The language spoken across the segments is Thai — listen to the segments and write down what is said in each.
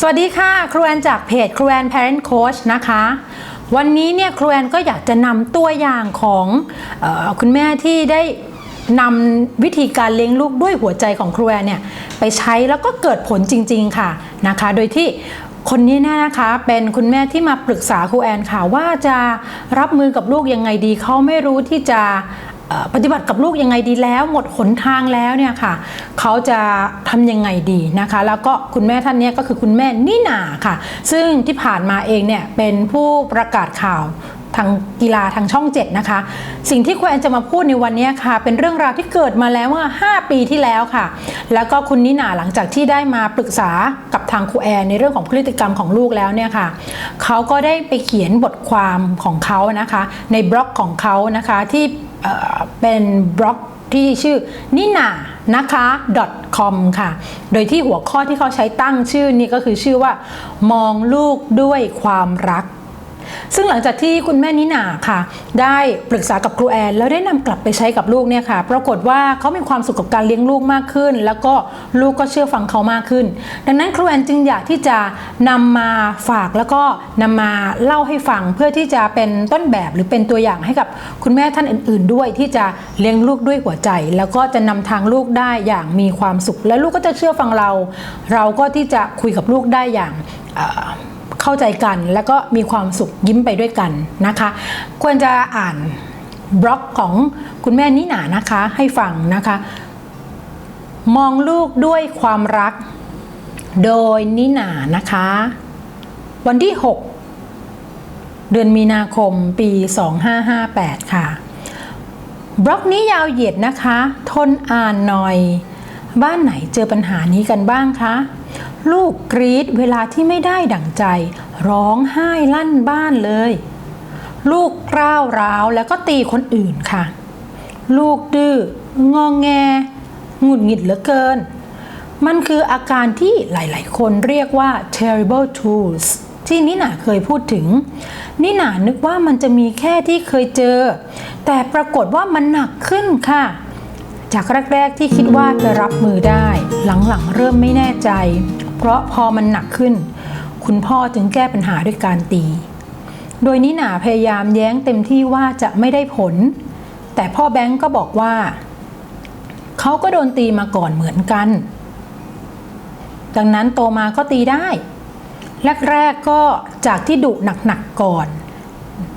สวัสดีค่ะ ครูแอนจากเพจครูแอน Parent Coach นะคะ วันนี้เนี่ยครูแอนก็อยากจะนำตัวอย่างของออคุณแม่ที่ได้นำวิธีการเลี้ยงลูกด้วยหัวใจของครูแอนเนี่ยไปใช้แล้วก็เกิดผลจริง ๆ ค่ะนะคะ โดยที่คนนี้เนี่ยนะคะเป็นคุณแม่ที่มาปรึกษาครูแอนค่ะว่าจะรับมือกับลูกยังไงดีเขาไม่รู้ที่จะ ปฏิบัติกับลูกยังไงดีแล้ว หมดหนทางแล้วเนี่ยค่ะ เขาจะทำยังไงดีนะคะ แล้วก็คุณแม่ท่านนี้ก็คือคุณแม่นิน่าค่ะ ซึ่งที่ผ่านมาเองเนี่ยเป็นผู้ประกาศข่าวทางกีฬาทางช่อง 7 นะคะ สิ่งที่คุณแอนจะมาพูดในวันนี้ค่ะ เป็นเรื่องราวที่เกิดมาแล้วเมื่อ 5 ปีที่แล้วค่ะ แล้วก็คุณนิน่าหลังจากที่ได้มาปรึกษากับทางครูแอนในเรื่องของพฤติกรรมของลูกแล้วเนี่ยค่ะเขาก็ได้ไปเขียนบทความของเขานะคะ ในบล็อกของเขานะคะที่ เป็นบล็อกที่ชื่อนินานะคะ .com ค่ะ โดยที่หัวข้อที่เขาใช้ตั้งชื่อนี่ก็คือชื่อว่ามองลูกด้วยความรัก ซึ่งหลังจากที่คุณแม่นิน่าค่ะ ได้ปรึกษากับครูแอน แล้วได้นำกลับไปใช้กับลูกเนี่ยค่ะ ปรากฏว่าเขามีความสุขกับการเลี้ยงลูกมากขึ้น แล้วก็ลูกก็เชื่อฟังเขามากขึ้น ดังนั้นครูแอนจึงอยากที่จะนำมาฝากแล้วก็นำมาเล่าให้ฟังเพื่อที่จะเป็นต้นแบบหรือเป็นตัวอย่างให้กับคุณแม่ท่านอื่น ๆ ด้วยที่จะเลี้ยงลูกด้วยหัวใจ แล้วก็จะนำทางลูกได้อย่างมีความสุข และลูกก็จะเชื่อฟังเรา เราก็ที่จะคุยกับลูกได้อย่าง เข้าใจกันแล้วก็มีความสุขยิ้มไปด้วยกันนะคะ ควรจะอ่านบล็อกของคุณแม่นิหนานะคะให้ฟังนะคะ มองลูกด้วยความรัก โดยนิหนานะคะ วันที่ 6 เดือนมีนาคมปี 2558 ค่ะ บล็อกนี้ยาวเหยียดนะคะ ทนอ่านหน่อย บ้านไหนเจอปัญหานี้กันบ้างคะ ลูกกรีดเวลาที่ไม่ได้ดั่งใจ ร้องไห้ลั่นบ้านเลย ลูกกร้าวร้าวแล้วก็ตีคนอื่นค่ะ ลูกดื้ององแงหงุดหงิดเหลือเกิน มันคืออาการที่หลายๆ คนเรียกว่า terrible twos ที่นิหนาเคยพูดถึง นิหนานึกว่ามันจะมีแค่ที่เคยเจอ แต่ปรากฏว่ามันหนักขึ้นค่ะ จากแรก ๆ ที่คิดว่าจะรับมือได้ หลัง ๆ เริ่มไม่แน่ใจ เพราะพอมันหนักขึ้น คุณพ่อจึงแก้ปัญหาด้วยการตี โดยนิหนาพยายามแย้งเต็มที่ว่าจะไม่ได้ผล แต่พ่อแบงก์ก็บอกว่า เขาก็โดนตีมาก่อนเหมือนกัน ดังนั้นโตมาก็ตีได้ แรกๆก็จากที่ดุหนักๆก่อน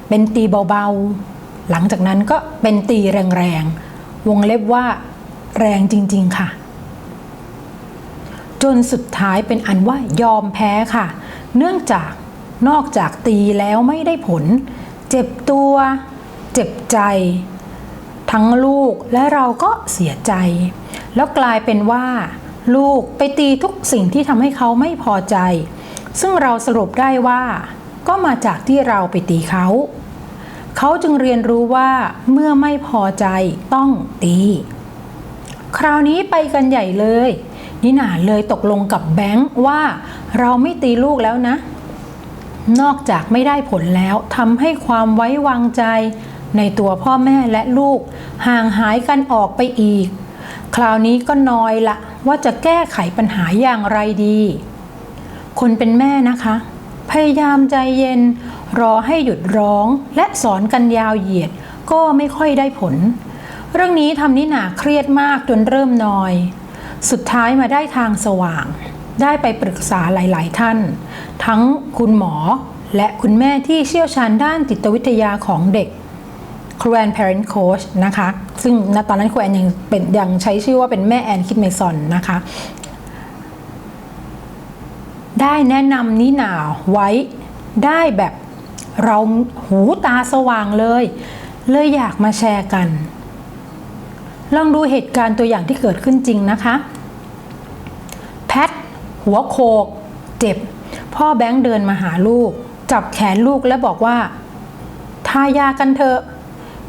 เป็นตีเบาๆ หลังจากนั้นก็เป็นตีแรงๆ วงเล็บว่าแรงจริง ๆ ค่ะ จนสุดท้ายเป็นอันว่ายอมแพ้ค่ะ เนื่องจากนอกจากตีแล้วไม่ได้ผล เจ็บตัว เจ็บใจ ทั้งลูกและเราก็เสียใจ แล้วกลายเป็นว่า ลูกไปตีทุกสิ่งที่ทำให้เขาไม่พอใจ ซึ่งเราสรุปได้ว่า ก็มาจากที่เราไปตีเขา เขาจึงเรียนรู้ว่าเมื่อไม่พอใจต้องตี คราวนี้ไปกันใหญ่เลย นิน่าเลยตกลงกับแบงค์ว่าเราไม่ตีลูกแล้วนะ นอกจากไม่ได้ผลแล้วทำให้ความไว้วางใจ ในตัวพ่อแม่และลูก ห่างหายกันออกไปอีก คราวนี้ก็นอยละว่าจะแก้ไขปัญหาอย่างไรดี คนเป็นแม่นะคะ พยายามใจเย็น รอให้หยุดร้อง และสอนกันยาวเหยียดก็ไม่ค่อยได้ผล เรื่องนี้ทำนิหนาเครียดมากจนเริ่มนอย สุดท้ายมาได้ทางสว่าง ได้ไปปรึกษาหลาย ๆ ท่าน ทั้งคุณหมอและคุณแม่ที่เชี่ยวชาญด้านจิตวิทยาของเด็กครูแอน Parent Coach นะคะ ซึ่งณตอนนั้นครูแอนยังเป็นยังใช้ชื่อว่าเป็นแม่แอนคิดเมซอนนะคะ ได้แนะนำนิหนาไว้ได้แบบเราหูตาสว่างเลย เลยอยากมาแชร์กัน ลองดูเหตุการณ์ตัวอย่างที่เกิดขึ้นจริงนะคะ แพท หัวโขกเจ็บ พ่อแบงค์เดินมาหาลูก จับแขนลูกและบอกว่า ทายากันเถอะ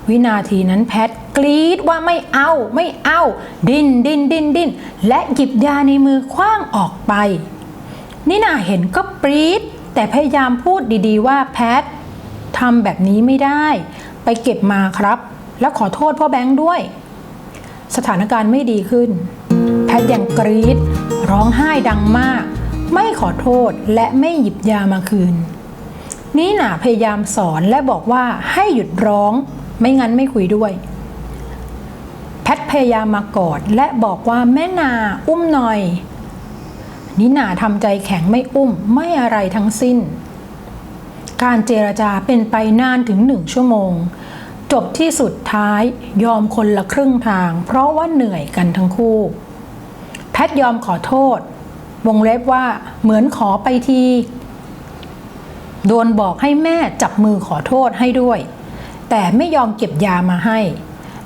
วินาทีนั้นแพทกรีดว่าไม่เอาไม่เอา ดินดินดินดินและหยิบยาในมือคว้างออกไป นี่นาเห็นก็ปรี๊ดแต่พยายามพูดดีๆว่าแพททำแบบนี้ไม่ได้ ไปเก็บมาครับ แล้วขอโทษพ่อแบงค์ด้วย สถานการณ์ไม่ดีขึ้น แพทยังกรีดร้องไห้ดังมาก ไม่ขอโทษและไม่หยิบยามาคืน นี่หนาพยายามสอนและบอกว่าให้หยุดร้องไม่งั้นไม่คุยด้วย แพทพยายามมากอดและบอกว่าแม่นาอุ้มหน่อย นิน่าทำใจแข็งไม่อุ้มไม่อะไรทั้งสิ้น การเจรจาเป็นไปนานถึงหนึ่งชั่วโมง จบที่สุดท้ายยอมคนละครึ่งทาง เพราะว่าเหนื่อยกันทั้งคู่ แพทยอมขอโทษ วงเล็บว่าเหมือนขอไปทีโดนบอกให้แม่จับมือขอโทษให้ด้วย แต่ไม่ยอมเก็บยามาให้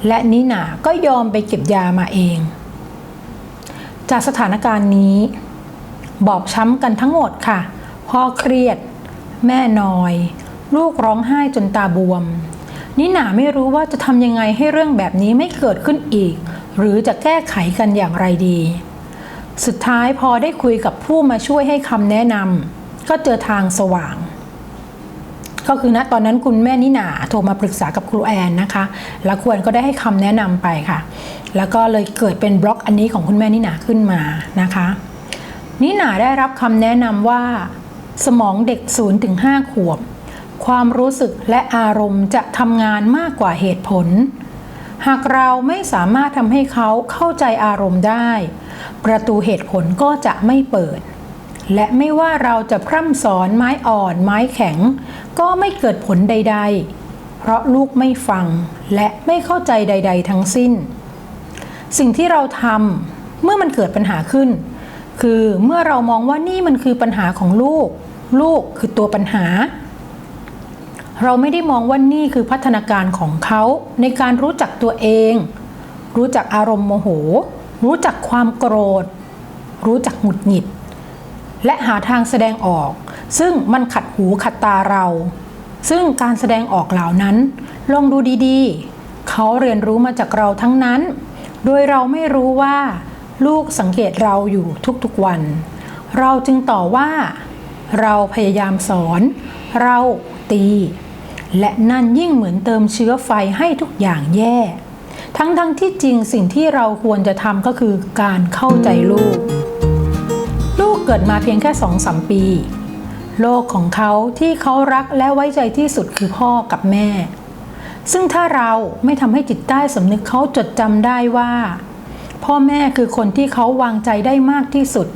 และนิหนาก็ยอมไปเก็บยามาเอง จากสถานการณ์นี้ บอบช้ำกันทั้งหมดค่ะ พ่อเครียด แม่นอย ลูกร้องไห้จนตาบวม นิน่าไม่รู้ว่าจะทำยังไงให้เรื่องแบบนี้ไม่เกิดขึ้นอีก หรือจะแก้ไขกันอย่างไรดี สุดท้ายพอได้คุยกับผู้มาช่วยให้คำแนะนำก็เจอทางสว่าง ก็คือณตอนนั้นคุณแม่นิน่าโทรมาปรึกษากับครูแอนนะคะ แล้วครูแอนก็ได้ให้คำแนะนำไปค่ะ แล้วก็เลยเกิดเป็นบล็อกอันนี้ของคุณแม่นิน่าขึ้นมานะคะนิน่าได้รับคำแนะนำว่า สมองเด็ก0ถึง5ขวบ ความรู้สึกและอารมณ์จะทำงานมากกว่าเหตุผล หากเราไม่สามารถทำให้เขาเข้าใจอารมณ์ได้ ประตูเหตุผลก็จะไม่เปิด และไม่ว่าเราจะพร่ำสอนไม้อ่อนไม้แข็ง ก็ไม่เกิดผลใด ๆ เพราะลูกไม่ฟังและไม่เข้าใจใด ๆ ทั้งสิ้น สิ่งที่เราทำเมื่อมันเกิดปัญหาขึ้น คือเมื่อเรามองว่านี่มันคือปัญหาของลูก ลูกคือตัวปัญหา เราไม่ได้มองว่านี่คือพัฒนาการของเขาในการรู้จักตัวเอง รู้จักอารมณ์โมโห รู้จักความโกรธ รู้จักหงุดหงิด และหาทางแสดงออก ซึ่งมันขัดหูขัดตาเรา ซึ่งการแสดงออกเหล่านั้น ลองดูดีๆ เขาเรียนรู้มาจากเราทั้งนั้น โดยเราไม่รู้ว่า ลูกสังเกตเราอยู่ทุกๆวัน เราจึงต่อว่า เราพยายามสอน เราตี และนั่นยิ่งเหมือนเติมเชื้อไฟให้ทุกอย่างแย่ ทั้งๆทที่จริงสิ่งที่เราควรจะทำก็คือการเข้าใจลูก ลูกเกิดมาเพียงแค่สองสามปี โลกของเขาที่เขารักและไว้ใจที่สุดคือพ่อกับแม่ ซึ่งถ้าเราไม่ทำให้จิตใต้สำนึกเขาจดจำได้ว่า พ่อแม่คือคนที่เขาวางใจได้มากที่สุด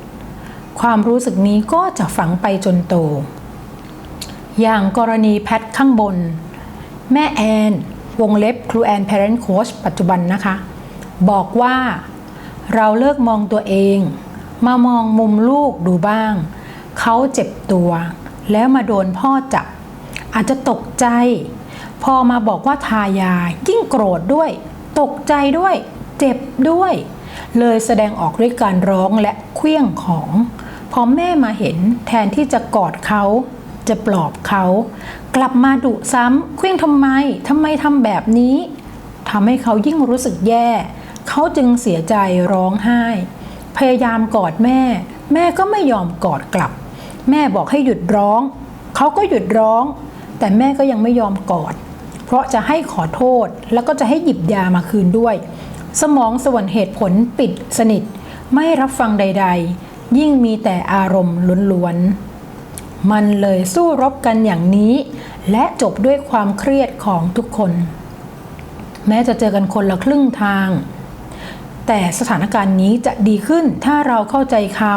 ความรู้สึกนี้ก็จะฝังไปจนโต อย่างกรณีแพทข้างบน แม่แอน วงเล็บครูแอน Parent Coach ปัจจุบันนะคะ บอกว่า เราเลิกมองตัวเอง มามองมุมลูกดูบ้าง เขาเจ็บตัว แล้วมาโดนพ่อจับ อาจจะตกใจ พอมาบอกว่าทายา ยิ่งโกรธด้วย ตกใจด้วย เจ็บด้วย เลยแสดงออกด้วยการร้องและเคลี้ยงของ พอแม่มาเห็นแทนที่จะกอดเขา จะปลอบเขา กลับมาดุซ้ำเคลี้ยงทำไมทำไมทำแบบนี้ทำให้เขายิ่งรู้สึกแย่ เขาจึงเสียใจร้องไห้ พยายามกอดแม่ แม่ก็ไม่ยอมกอดกลับ แม่บอกให้หยุดร้อง เขาก็หยุดร้อง แต่แม่ก็ยังไม่ยอมกอด เพราะจะให้ขอโทษแล้วก็จะให้หยิบยามาคืนด้วย สมองส่วนเหตุผลปิดสนิท ไม่รับฟังใด ๆ ยิ่งมีแต่อารมณ์ล้วนๆ มันเลยสู้รบกันอย่างนี้ และจบด้วยความเครียดของทุกคน แม้จะเจอกันคนละครึ่งทาง แต่สถานการณ์นี้จะดีขึ้นถ้าเราเข้าใจเขา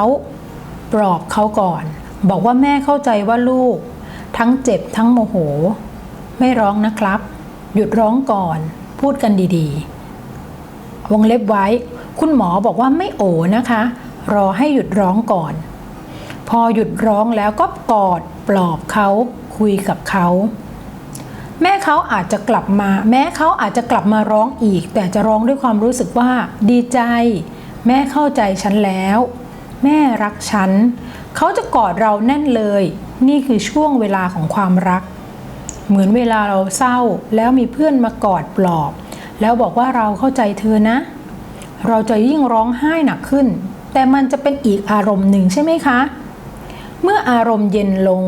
ปลอบเขาก่อน บอกว่าแม่เข้าใจว่าลูก ทั้งเจ็บทั้งโมโห ไม่ร้องนะครับ หยุดร้องก่อน พูดกันดีๆ วงเล็บไว้ คุณหมอบอกว่าไม่โอนะคะ รอให้หยุดร้องก่อน พอหยุดร้องแล้วก็กอดปลอบเขาคุยกับเขา แม่เขาอาจจะกลับมา แม้เขาอาจจะกลับมาร้องอีก แต่จะร้องด้วยความรู้สึกว่า ดีใจ แม่เข้าใจฉันแล้ว แม่รักฉันเขาจะกอดเราแน่นเลย นี่คือช่วงเวลาของความรัก เหมือนเวลาเราเศร้าแล้วมีเพื่อนมากอดปลอบ แล้วบอกว่าเราเข้าใจเธอนะ เราจะยิ่งร้องไห้หนักขึ้น แต่มันจะเป็นอีกอารมณ์หนึ่งใช่ไหมคะ ออารมณ์เย็นลง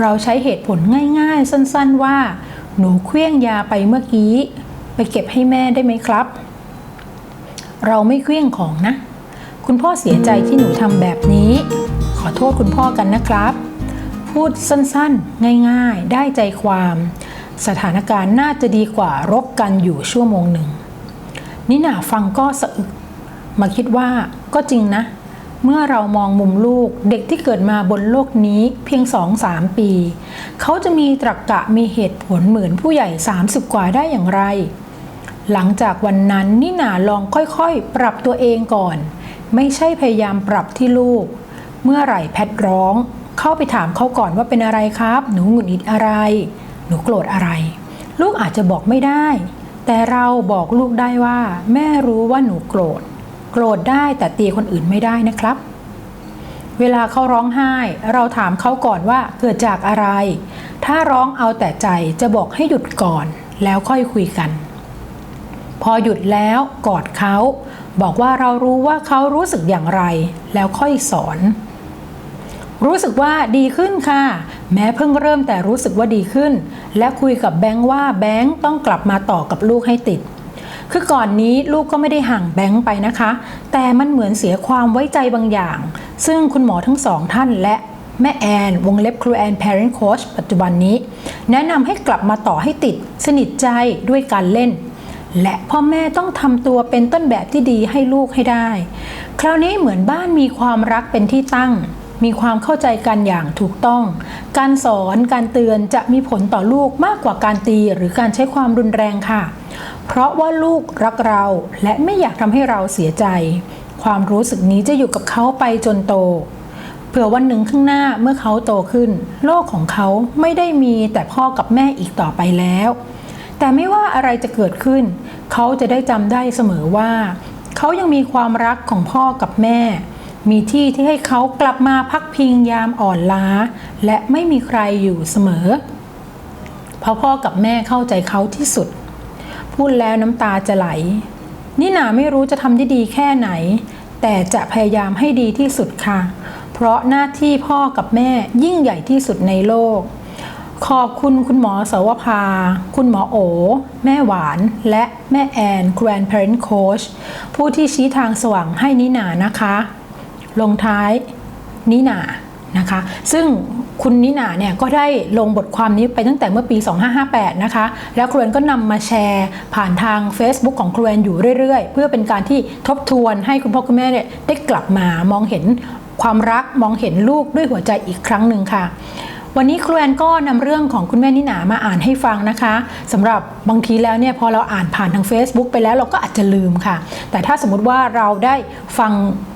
เราใช้เหตุผลง่ายๆ สั้นๆว่า หนูเคลี้ยงยาไปเมื่อกี้ ไปเก็บให้แม่ได้ไหมครับ เราไม่เคลี้ยงของนะ คุณพ่อเสียใจที่หนูทำแบบนี้ขขอโทษคุณพ่อกันนะครับ พูดสั้นๆ ง่ายๆ ได้ใจความ สถานการณ์น่าจะดีกว่ารบกันอยู่ชั่วโมงหนึ่งนิน่าฟังก็สะอึก มาคิดว่าก็จริงนะ เมื่อเรามองมุมลูกเด็กที่เกิดมาบนโลกนี้เพียงสองสามปี เขาจะมีตรรกกะมีเหตุผลเหมือนผู้ใหญ่ 30 กว่าได้อย่างไร หลังจากวันนั้นนิน่าลองค่อยๆ ปรับตัวเองก่อน ไม่ใช่พยายามปรับที่ลูก เมื่อไหร่แพทร้อง เข้าไปถามเขาก่อนว่าเป็นอะไรครับ หนูหงุดหงิดอะไร หนูโกรธอะไร ลูกอาจจะบอกไม่ได้ แต่เราบอกลูกได้ว่า แม่รู้ว่าหนูโกรธ โกรธได้แต่ตีคนอื่นไม่ได้นะครับ เวลาเขาร้องไห้ เราถามเขาก่อนว่าเกิดจากอะไร ถ้าร้องเอาแต่ใจจะบอกให้หยุดก่อน แล้วค่อยคุยกัน พอหยุดแล้วกอดเขา บอกว่าเรารู้ว่าเขารู้สึกอย่างไร แล้วค่อยสอน รู้สึกว่าดีขึ้นค่ะ แม้เพิ่งเริ่มแต่รู้สึกว่าดีขึ้น และคุยกับแบงค์ว่าแบงค์ต้องกลับมาต่อกับลูกให้ติด คือก่อนนี้ลูกก็ไม่ได้ห่างแบงค์ไปนะคะ แต่มันเหมือนเสียความไว้ใจบางอย่าง ซึ่งคุณหมอทั้งสองท่านและแม่แอนวงเล็บครูแอน parent coach ปัจจุบันนี้ แนะนำให้กลับมาต่อให้ติด สนิทใจด้วยการเล่น และพ่อแม่ต้องทำตัวเป็นต้นแบบที่ดีให้ลูกให้ได้ คราวนี้เหมือนบ้านมีความรักเป็นที่ตั้ง มีความเข้าใจกันอย่างถูกต้อง การสอนการเตือนจะมีผลต่อลูกมากกว่าการตีหรือการใช้ความรุนแรงค่ะ เพราะว่าลูกรักเราและไม่อยากทำให้เราเสียใจ ความรู้สึกนี้จะอยู่กับเขาไปจนโต เผื่อวันหนึ่งข้างหน้าเมื่อเขาโตขึ้น โลกของเขาไม่ได้มีแต่พ่อกับแม่อีกต่อไปแล้ว แต่ไม่ว่าอะไรจะเกิดขึ้น เขาจะได้จำได้เสมอว่า เขายังมีความรักของพ่อกับแม่ มีที่ที่ให้เขากลับมาพักพิงยามอ่อนล้า และไม่มีใครอยู่เสมอเพราะพ่อกับแม่เข้าใจเขาที่สุด พูดแล้วน้ำตาจะไหล นี่นาไม่รู้จะทำได้ดีแค่ไหน แต่จะพยายามให้ดีที่สุดค่ะ เพราะหน้าที่พ่อกับแม่ยิ่งใหญ่ที่สุดในโลก ขอบคุณคุณหมอสวภา คุณหมอโอ แม่หวาน และแม่แอน Grand Parent Coach ผู้ที่ชี้ทางสว่างให้นินานะคะ ลงท้ายนินา นะคะ ซึ่งคุณนินาเนี่ยก็ได้ลงบทความนี้ไปตั้งแต่เมื่อปี 2558 นะคะ แล้วครูแอนก็นำมาแชร์ผ่านทาง Facebook ของครูแอนอยู่เรื่อยๆ เพื่อเป็นการที่ทบทวนให้คุณพ่อคุณแม่เนี่ยได้กลับมามองเห็นความรักมองเห็นลูกด้วยหัวใจอีกครั้งหนึ่งค่ะ วันนี้ครูแอนก็นำเรื่องของคุณแม่นิหนามาอ่านให้ฟังนะคะสำหรับบางทีแล้วเนี่ยพอเราอ่านผ่านทาง Facebook ไปแล้วเราก็อาจจะลืมค่ะ แต่ถ้าสมมติว่าเราได้ฟัง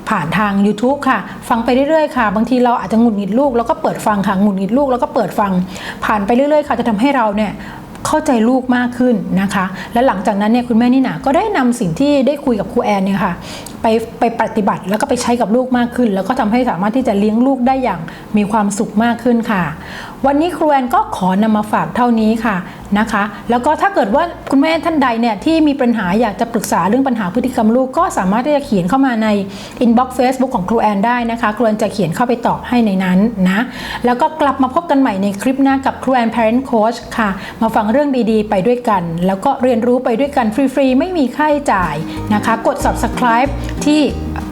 ผ่านทาง YouTube ค่ะ ฟังไปเรื่อยๆค่ะ บางทีเราอาจจะหงุดหงิดลูกแล้วก็เปิดฟังค่ะหงุดหงิดลูกแล้วก็เปิดฟัง ผ่านไปเรื่อยๆค่ะจะทำให้เราเนี่ย เข้าใจลูกมากขึ้นนะคะ และหลังจากนั้นเนี่ยคุณแม่นิน่าก็ได้นำสิ่งที่ได้คุยกับครูแอนเนี่ยค่ะไปไปปฏิบัติแล้วก็ไปใช้กับลูกมากขึ้น แล้วก็ทำให้สามารถที่จะเลี้ยงลูกได้อย่างมีความสุขมากขึ้นค่ะ วันนี้ครูแอนก็ขอนำมาฝากเท่านี้ค่ะนะคะ แล้วก็ถ้าเกิดว่าคุณแม่ท่านใดเนี่ยที่มีปัญหาอยากจะปรึกษาเรื่องปัญหาพฤติกรรมลูกก็สามารถที่จะเขียนเข้ามาใน inbox Facebook ของครูแอนได้นะคะครูแอนจะเขียนเข้าไปตอบให้ในนั้นนะแล้วก็กลับมาพบกันใหม่ในคลิปหน้ากับครูแอน Parent Coach ค่ะ มาฟังเรื่องดีๆ ไปด้วยกัน แล้วก็เรียนรู้ไปด้วยกันฟรีๆ ไม่มีค่าใช้จ่ายนะคะ กด subscribe ที่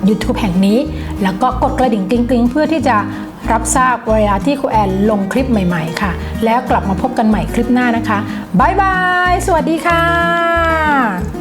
YouTube แห่งนี้ แล้วก็กดกระดิ่งกริ๊งๆ เพื่อที่จะ รับทราบเวลาที่ครูแอนลงคลิปใหม่ๆ ค่ะ แล้วกลับมาพบกันใหม่คลิปหน้านะคะ บ๊ายบาย สวัสดีค่ะ